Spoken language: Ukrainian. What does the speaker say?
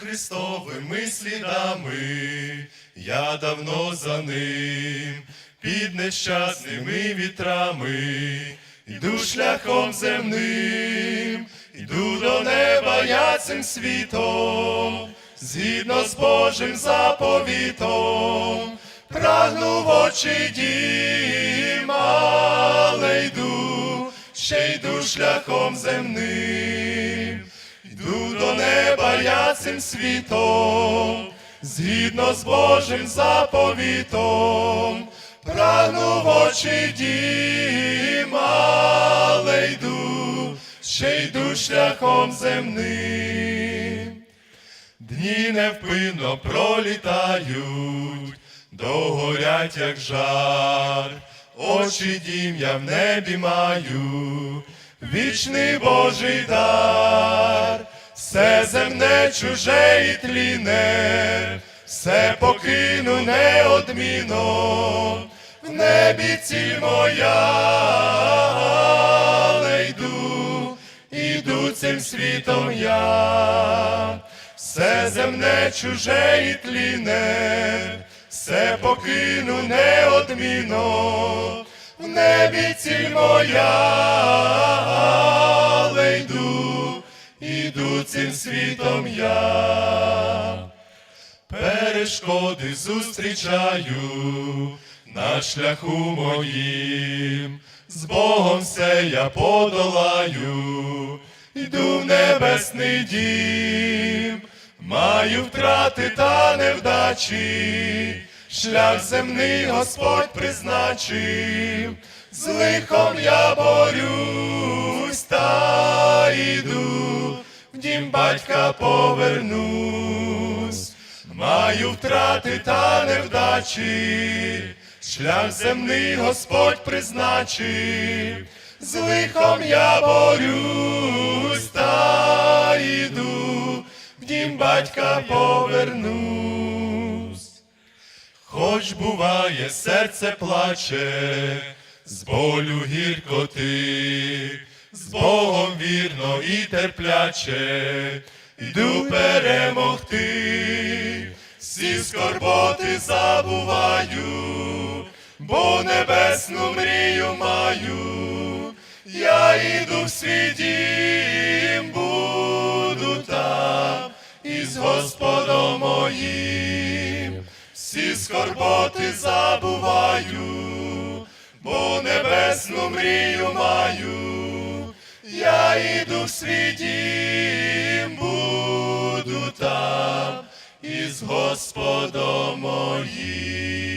Христовими слідами, я давно за ним, під нещасними вітрами, йду шляхом земним, йду до неба я цим світом, згідно з Божим заповітом, прагну в очі дім, але йду, ще йду шляхом земним. Цим світом, згідно з Божим заповітом, прагну в очі дім, але йду, ще йду шляхом земним. Дні невпинно пролітають, догорять, як жар, очі дім я в небі маю, вічний Божий дар, все чуже і тліне, все покину неодмінно, в небі ціль моя, але йду, іду цим світом я, все земне чуже і тліне, все покину неодмінно, в небі ціль моя, іду цим світом я. Перешкоди зустрічаю на шляху моїм, з Богом все я подолаю, йду в небесний дім, маю втрати та невдачі, шлях земний Господь призначив, з лихом я борюсь та йду, в дім батька повернусь. Маю втрати та невдачі, шлях земний Господь призначив, з лихом я борюсь та йду, в дім батька повернусь. Хоч буває, серце плаче, з болю гіркоти, з Богом вірно і терпляче, йду перемогти, всі скорботи забуваю, бо небесну мрію маю, я йду в свій дім, буду там із Господом моїм, всі скорботи забуваю, бо небесну мрію маю, я йду в свій дім, буду там із Господом моїм.